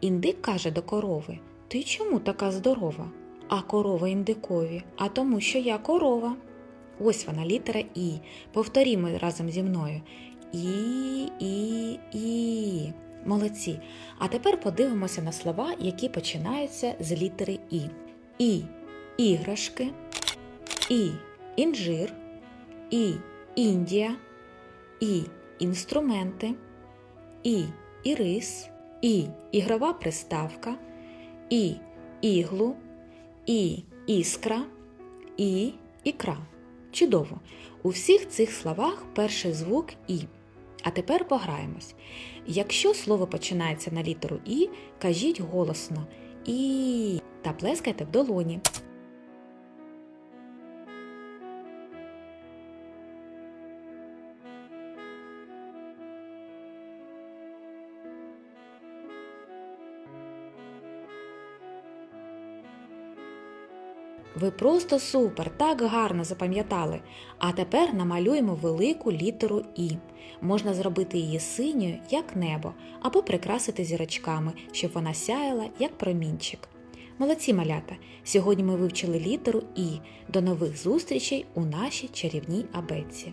Індик каже до корови: Ти чому така здорова? А корова індикові, а тому, що я корова. Ось вона, літера І. Повторімо разом зі мною. І, і, і. Молодці. А тепер подивимося на слова, які починаються з літери І. І іграшки, І інжир, І Індія, І інструменти, І ірис, І ігрова приставка, І іглу, І іскра, І ікра. Чудово! У всіх цих словах перший звук І. А тепер пограємось. Якщо слово починається на літеру І, кажіть голосно І та плескайте в долоні. Ви просто супер, так гарно запам'ятали. А тепер намалюємо велику літеру І. Можна зробити її синьою, як небо, або прикрасити зірочками, щоб вона сяяла, як промінчик. Молодці малята! Сьогодні ми вивчили літеру І. До нових зустрічей у нашій чарівній абетці.